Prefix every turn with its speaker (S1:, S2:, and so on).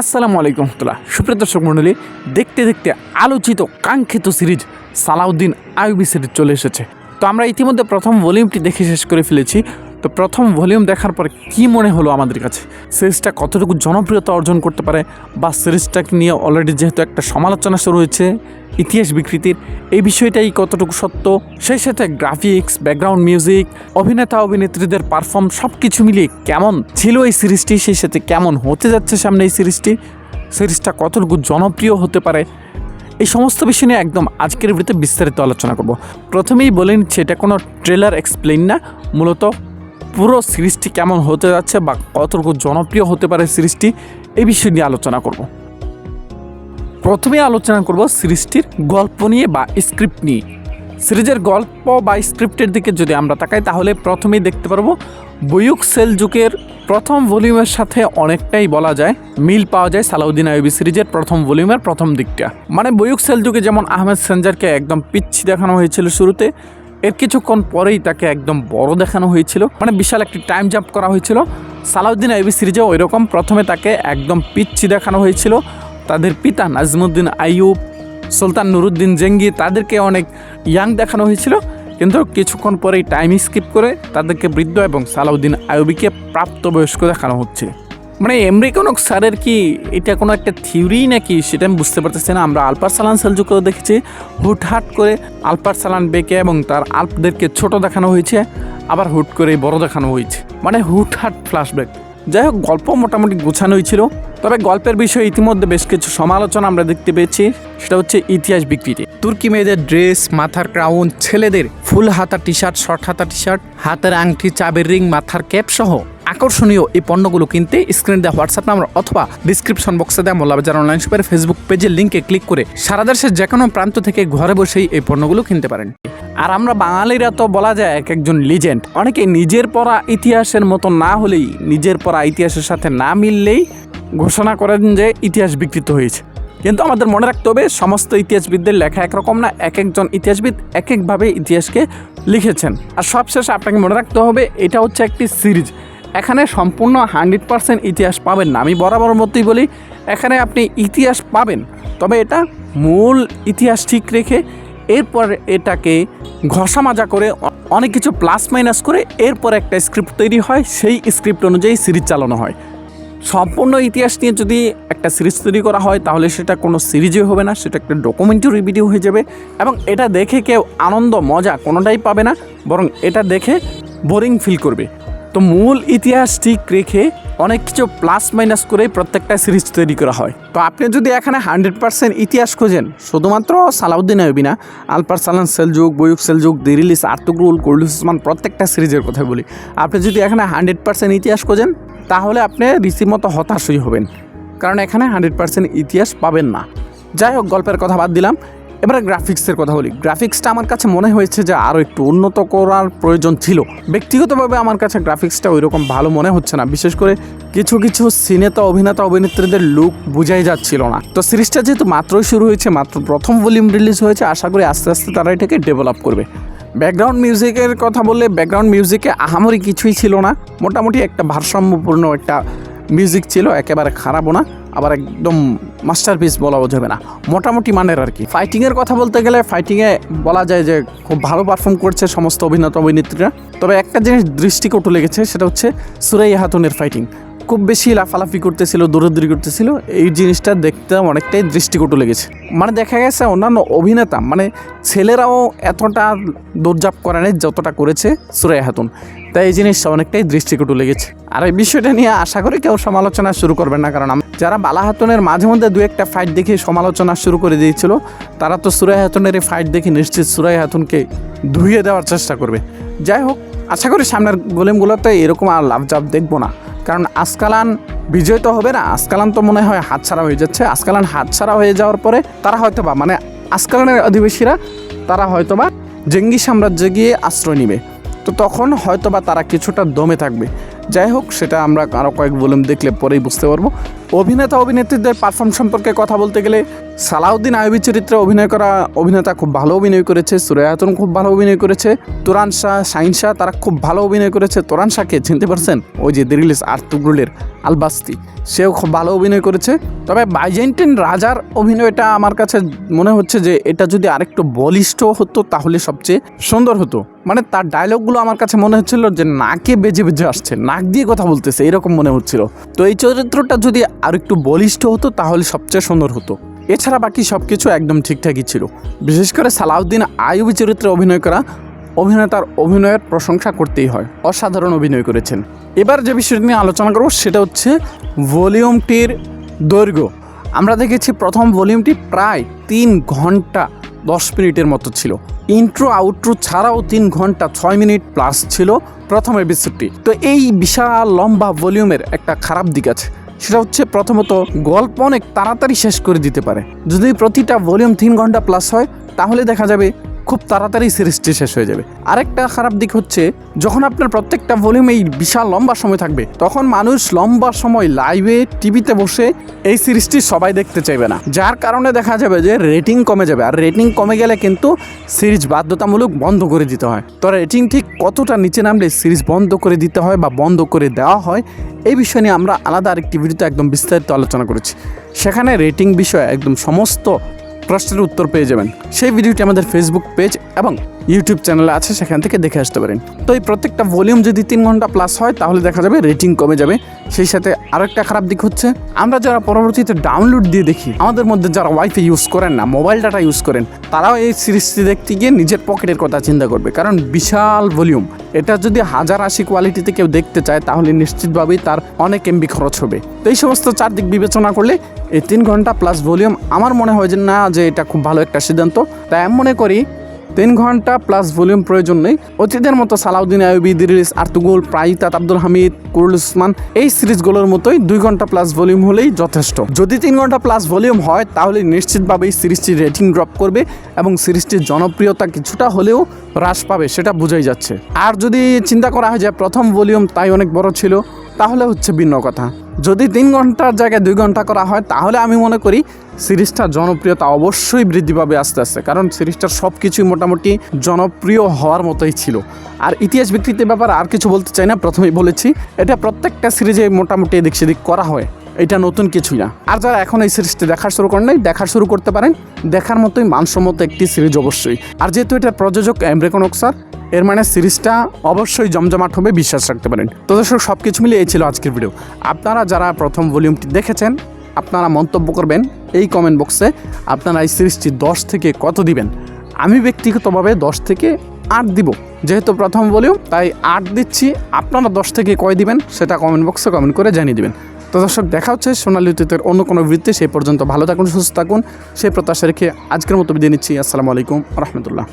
S1: আসসালামু আলাইকুম রহমতুল্লাহ। সুপ্রিয় দর্শক মণ্ডলী, দেখতে দেখতে আলোচিত, কাঙ্ক্ষিত সিরিজ সালাউদ্দিন আইবি সিরিজ চলে এসেছে। তো আমরা ইতিমধ্যে প্রথম ভলিউমটি দেখে শেষ করে ফেলেছি। তো প্রথম ভলিউম দেখার পর কি মনে হলো আমাদের কাছে? সিরিজটা কতটুকু জনপ্রিয়তা অর্জন করতে পারে? বা সিরিজটাকে নিয়ে অলরেডি যেহেতু একটা সমালোচনা শুরু হয়েছে, ইতিহাস বিকৃতির, এই বিষয়টাই কতটুকু সত্য? সেই সাথে গ্রাফিক্স ব্যাকগ্রাউন্ড মিউজিক অভিনেতা, অভিনেত্রীদের পারফর্ম সব কিছু মিলিয়ে কেমন ছিল এই সিরিজটি? সেই সাথে কেমন হতে যাচ্ছে সামনে এই সিরিজটি? সিরিজটা কতটুকু জনপ্রিয় হতে পারে? এই সমস্ত বিষয় নিয়ে একদম আজকের ভিডিওতে বিস্তারিত আলোচনা করব। প্রথমেই বলে নিচ্ছি, এটা কোনো ট্রেলার এক্সপ্লেন না। মূলত পুরো সিরিজটি কেমন হতে যাচ্ছে বা কতটুকু জনপ্রিয় হতে পারে সিরিজটি, এই বিষয় নিয়ে আলোচনা করব। প্রথমে আলোচনা করব সিরিজটির গল্প নিয়ে বা স্ক্রিপ্ট নিয়ে। সিরিজের গল্প বা স্ক্রিপ্টের দিকে যদি আমরা তাকাই, তাহলে প্রথমেই দেখতে পারব বয়ুক সেলযুগের প্রথম ভলিউমের সাথে অনেকটাই বলা যায়, মিল পাওয়া যায় সালাউদ্দিন আইবি সিরিজের প্রথম ভলিউমের প্রথম দিকটা। মানে বয়ুক সেলযুগে যেমন আহমেদ সেনজারকে একদম পিচ্ছি দেখানো হয়েছিল শুরুতে এর কিছুক্ষণ পরেই তাকে একদম বড় দেখানো হয়েছিল। মানে বিশাল একটি টাইম জাম্প করা হয়েছিল। সালাউদ্দিন আইবি সিরিজে ওই রকম প্রথমে তাকে একদম পিচ্ছি দেখানো হয়েছিল। তাদের পিতা নাজমুদ্দিন আইয়ুব, সুলতান নুরুদ্দিন জেঙ্গি তাদেরকে অনেক ইয়াং দেখানো হয়েছিল। কিন্তু কিছুক্ষণ পরেই টাইম স্কিপ করে তাদেরকে বৃদ্ধ এবং সালাউদ্দিন আইয়ুবিকে প্রাপ্তবয়স্ক দেখানো হচ্ছে। মানে এমরিকনক স্যারের কি এটা কোনো একটা থিওরি নাকি? সেটা আমি বুঝতে পারতেছি না। আমরা আলপার সালান সেলজুকেও দেখেছি। হুটহাট করে আলপার সালান বেকে এবং তার আল্পদেরকে ছোট দেখানো হয়েছে, আবার হুট করে বড় দেখানো হয়েছে। মানে হুটহাট ফ্ল্যাশব্যাক। যাই হোক, গল্প মোটামুটি গোছানোই ছিল। তবে গল্পের বিষয়ে ইতিমধ্যে বেশ কিছু সমালোচনা আমরা দেখতে পেয়েছি। সেটা হচ্ছে ইতিহাস বিকৃতি। তুর্কি মেয়েদের ড্রেস, মাথার ক্রাউন, ছেলেদের ফুল হাতা টি শার্ট শর্ট হাতা টি শার্ট হাতের আংটি, চাবির রিং, মাথার ক্যাপ সহ আকর্ষণীয় এই পণ্যগুলো কিনতে স্ক্রিনে দেওয়া হোয়াটসঅ্যাপ নাম্বার অথবা ডিসক্রিপশন বক্সে দেওয়া মোল্লাবাজার অনলাইন শপের ফেসবুক পেজের লিঙ্কে ক্লিক করে সারা দেশের যে কোনো প্রান্ত থেকে ঘরে বসেই এই পণ্যগুলো কিনতে পারেন। আর আমরা বাঙালিরা তো বলা যায় এক একজন লিজেন্ড অনেকে নিজের পড়া ইতিহাসের মতো না হলেই নিজের পড়া ইতিহাসের সাথে না মিললেই ঘোষণা করেন যে ইতিহাস বিকৃত হয়েছে। কিন্তু আমাদের মনে রাখতে হবে, সমস্ত ইতিহাসবিদদের লেখা একরকম না, এক একজন ইতিহাসবিদ এক একভাবে ইতিহাসকে লিখেছেন। আর সবশেষে আপনাকে মনে রাখতে হবে, এটা হচ্ছে একটি সিরিজ। এখানে সম্পূর্ণ হান্ড্রেড পার্সেন্ট ইতিহাস পাবেন না। আমি বরাবর মতোই বলি, এখানে আপনি ইতিহাস পাবেন। তবে এটা মূল ইতিহাস ঠিক রেখে এরপর এটাকে ঘষা মাজা করে অনেক কিছু প্লাস মাইনাস করে এরপর একটা স্ক্রিপ্ট তৈরি হয়। সেই স্ক্রিপ্ট অনুযায়ী সিরিজ চালানো হয়। সম্পূর্ণ ইতিহাস নিয়ে যদি একটা সিরিজ তৈরি করা হয়, তাহলে সেটা কোনো সিরিজে হবে না, সেটা একটা ডকুমেন্টারি ভিডিও হয়ে যাবে এবং এটা দেখে কেউ আনন্দ, মজা কোনোটাই পাবে না, বরং এটা দেখে বোরিং ফিল করবে। তো মূল ইতিহাস ঠিক রেখে অনেক কিছু প্লাস মাইনাস করে প্রত্যেকটা সিরিজ তৈরি করা হয়। তো আপনি যদি এখানে হান্ড্রেড পার্সেন্ট ইতিহাস খোঁজেন, শুধুমাত্র সালাউদ্দিন আইবি না Alparslan, Seljuk Buyuk Seljuk Dirilis Ertugrul Kurulus Osman, প্রত্যেকটা সিরিজের কথা বলি। আপনি যদি এখানে হান্ড্রেড পার্সেন্ট ইতিহাস খোঁজেন, তাহলে আপনি রীতিমতো হতাশই হবেন। কারণ এখানে হান্ড্রেড পার্সেন্ট ইতিহাস পাবেন না। যাই হোক, গল্পের কথা বাদ দিলাম। এবারে গ্রাফিক্সের কথা বলি। গ্রাফিক্সটা আমার কাছে মনে হয়েছে যে আরও একটু উন্নত করার প্রয়োজন ছিল। ব্যক্তিগতভাবে আমার কাছে গ্রাফিক্সটা ওই রকম ভালো মনে হচ্ছে না। বিশেষ করে কিছু কিছু সিনেতা, অভিনেতা, অভিনেত্রীদের লুক বোঝাই যাচ্ছিল না। তো সিরিজটা যেহেতু মাত্রই শুরু হয়েছে, মাত্র প্রথম ভলিউম রিলিজ হয়েছে, আশা করি আস্তে আস্তে তারা এটাকে ডেভেলপ করবে। ব্যাকগ্রাউন্ড মিউজিকের কথা বললে ব্যাকগ্রাউন্ড মিউজিকে আহামরি কিছুই ছিল না। মোটামুটি একটা ভারসাম্যপূর্ণ একটা মিউজিক ছিল, একেবারে খারাপও না। আবার একদম মাস্টারপিস বলা যাবে না। মোটামুটি মানের আর কি। ফাইটিংয়ের কথা বলতে গেলে ফাইটিংয়ে বলা যায় যে খুব ভালো পারফর্ম করছে সমস্ত অভিনেতা অভিনেত্রীরা তবে একটা জিনিস দৃষ্টিকটু লেগেছে, সেটা হচ্ছে সুরাই হাতুনের ফাইটিং খুব বেশি লাফালাফি করতেছিল, দৌড়াদৌড়ি করতেছিল। এই জিনিসটা দেখতে অনেকটাই দৃষ্টিকটু লেগেছে। মানে দেখা গেছে অন্যান্য অভিনেতা মানে ছেলেরাও এতটা দৌড়ঝাঁপ করে নাই যতটা করেছে সুরাই হাতুন তাই এই জিনিসটা অনেকটাই দৃষ্টিকটু লেগেছে। আর এই বিষয়টা নিয়ে আশা করি কেউ সমালোচনা শুরু করবেন না, কারণ যারা বালা হাতুনের মাঝে মধ্যে দু একটা ফাইট দেখে সমালোচনা শুরু করে দিয়েছিল, তারা তো সুরাই হাতুনের এই ফাইট দেখে নিশ্চিত সুরাই হাতুনকে ধুয়ে দেওয়ার চেষ্টা করবে। যাই হোক, আশা করি সামনের গোলেমগুলোতে এরকম আর লাভ জাভ দেখব না। কারণ আজকালান বিজয় তো হবে না। আজকালান তো মনে হয় হাতছাড়া হয়ে যাচ্ছে। আজকালান হাতছাড়া হয়ে যাওয়ার পরে তারা হয়তো বা মানে আজকালানের অধিবাসীরা, তারা হয়তো বা জেঙ্গি সাম্রাজ্যে গিয়ে আশ্রয় নেবে। তো তখন হয়তো বা তারা কিছুটা দমে থাকবে। যাই হোক, সেটা আমরা আরও কয়েক ভলিউম দেখলে পরেই বুঝতে পারব। অভিনেতা, অভিনেত্রীদের পারফর্ম সম্পর্কে কথা বলতে গেলে সালাউদ্দিন আইবি চরিত্রে অভিনয় করা অভিনেতা খুব ভালো অভিনয় করেছে সুরায়াতন খুব ভালো অভিনয় করেছে, তোরান শাহ, শাহিন শাহ তারা খুব ভালো অভিনয় করেছে। তোরান শাহকে চিনতে পারছেন? ওই যে দিরিলিস আর্তুগুলের আলবাস্তি সেও খুব ভালো অভিনয় করেছে। তবে বাইজেন্টিন রাজার অভিনয়টা আমার কাছে মনে হচ্ছে যে এটা যদি আরেকটু বলিষ্ঠ হতো তাহলে সবচেয়ে সুন্দর হতো। মানে তার ডায়লগগুলো আমার কাছে মনে হচ্ছিল যে নাকে বেজে বেজে আসছে, নাক দিয়ে কথা বলতেছে, এরকম মনে হচ্ছিল। তো এই চরিত্রটা যদি আর একটু বলিষ্ঠ হতো, তাহলে সবচেয়ে সুন্দর হতো। এছাড়া বাকি সব কিছু একদম ঠিকঠাকই ছিল। বিশেষ করে সালাউদ্দিন আইবি চরিত্রে অভিনয় করা, অভিনেতার অভিনয়ের প্রশংসা করতেই হয়। অসাধারণ অভিনয় করেছেন। এবার যে বিষয়টি নিয়ে আলোচনা করব, সেটা হচ্ছে ভলিউমটির দৈর্ঘ্য। আমরা দেখেছি প্রথম ভলিউমটি প্রায় তিন ঘণ্টা দশ মিনিটের মতো ছিল। ইন্ট্রো, আউট্রো ছাড়াও তিন ঘণ্টা ছয় মিনিট প্লাস ছিল প্রথম এপিসোডটি তো এই বিশাল লম্বা ভলিউমের একটা খারাপ দিক আছে। সেটা হচ্ছে প্রথমত গল্প অনেক তাড়াতাড়ি শেষ করে দিতে পারে। যদি প্রতিটা ভলিউম তিন ঘণ্টা প্লাস হয়, তাহলে দেখা যাবে খুব তাড়াতাড়ি সিরিজটি শেষ হয়ে যাবে। আরেকটা খারাপ দিক হচ্ছে, যখন আপনার প্রত্যেকটা ভলিউম এই বিশাল লম্বা সময় থাকবে, তখন মানুষ লম্বা সময় লাইভে টিভিতে বসে এই সিরিজটি সবাই দেখতে চাইবে না। যার কারণে দেখা যাবে যে রেটিং কমে যাবে। আর রেটিং কমে গেলে কিন্তু সিরিজ বাধ্যতামূলক বন্ধ করে দিতে হয়। তো রেটিং ঠিক কতটা নিচে নামলে সিরিজ বন্ধ করে দিতে হয় বা বন্ধ করে দেওয়া হয়, এই বিষয় নিয়ে আমরা আলাদা আরেকটি ভিডিওতে একদম বিস্তারিত আলোচনা করেছি। সেখানে রেটিং বিষয়ে একদম সমস্ত প্রশ্নের উত্তর পেয়ে যাবেন। সেই ভিডিওটি আমাদের ফেসবুক পেজ এবং ইউটিউব চ্যানেলে আছে, সেখান থেকে দেখে আসতে পারেন। তো এই প্রত্যেকটা ভলিউম যদি তিন ঘণ্টা প্লাস হয়, তাহলে দেখা যাবে রেটিং কমে যাবে। সেই সাথে আরও একটা খারাপ দিক হচ্ছে, আমরা যারা পরবর্তীতে ডাউনলোড দিয়ে দেখি, আমাদের মধ্যে যারা ওয়াইফাই ইউজ করেন না মোবাইল ডাটা ইউজ করেন, তারাও এই সিরিজটি দেখতে গিয়ে নিজের পকেটের কথা চিন্তা করবে। কারণ বিশাল ভলিউম এটা যদি হাজার আশি কোয়ালিটিতে কেউ দেখতে চায়, তাহলে নিশ্চিতভাবেই তার অনেক এমবি খরচ হবে। তো এই সমস্ত চারদিক বিবেচনা করলে এই তিন ঘণ্টা প্লাস ভলিউম আমার মনে হয় যে না, যে এটা খুব ভালো একটা সিদ্ধান্ত। তাই আমি মনে করি তিন ঘণ্টা প্লাস ভলিউম প্রয়োজন নেই। অতীতের মতো Salahuddin Ayyubi Dirilis Ertugrul Payitaht Abdul Hamid, Kurulus Osman, এই সিরিজগুলোর মতোই দুই ঘণ্টা প্লাস ভলিউম হলেই যথেষ্ট। যদি তিন ঘণ্টা প্লাস ভলিউম হয়, তাহলে নিশ্চিতভাবেই সিরিজটির রেটিং ড্রপ করবে এবং সিরিজটির জনপ্রিয়তা কিছুটা হলেও হ্রাস পাবে, সেটা বোঝাই যাচ্ছে। আর যদি চিন্তা করা হয় যে প্রথম ভলিউম তাই অনেক বড় ছিল, তাহলে হচ্ছে ভিন্ন কথা। যদি তিন ঘণ্টার জায়গায় দুই ঘণ্টা করা হয়, তাহলে আমি মনে করি সিরিজটার জনপ্রিয়তা অবশ্যই বৃদ্ধি পাবে আস্তে আস্তে। কারণ সিরিজটার সব কিছুই মোটামুটি জনপ্রিয় হওয়ার মতোই ছিল। আর ইতিহাস বিকৃতির ব্যাপারে আর কিছু বলতে চাই না, প্রথমেই বলেছি, এটা প্রত্যেকটা সিরিজে মোটামুটি এদিক সেদিক করা হয়। এটা নতুন কিছুই না। আর যারা এখন এই সিরিজটি দেখার শুরু করেন নাই, দেখার শুরু করতে পারেন। দেখার মতোই মানসম্মত একটি সিরিজ অবশ্যই। আর যেহেতু এটা প্রযোজক এমরেকন অক্সার এর মানে সিরিজটা অবশ্যই জমজমাট হবে, বিশ্বাস রাখতে পারেন। তো দর্শক সব কিছু মিলিয়ে এই ছিল আজকের ভিডিও আপনারা যারা প্রথম ভলিউমটি দেখেছেন, আপনারা মন্তব্য করবেন এই কমেন্ট বক্সে আপনারা এই সিরিজটি দশ থেকে কত দিবেন? আমি ব্যক্তিগতভাবে দশ থেকে আট দিব। যেহেতু প্রথম ভলিউম তাই আট দিচ্ছি। আপনারা দশ থেকে কয় দিবেন, সেটা কমেন্ট বক্সে কমেন্ট করে জানিয়ে দিবেন। তো দর্শক, দেখা হচ্ছে সোনালী অতীতের অন্য কোনো বৃত্তে সেই পর্যন্ত ভালো থাকুন, সুস্থ থাকুন। সেই প্রত্যাশা রেখে আজকের মতো বিদায় নিচ্ছি। আসসালামু আলাইকুম, রহমতুল্লাহ।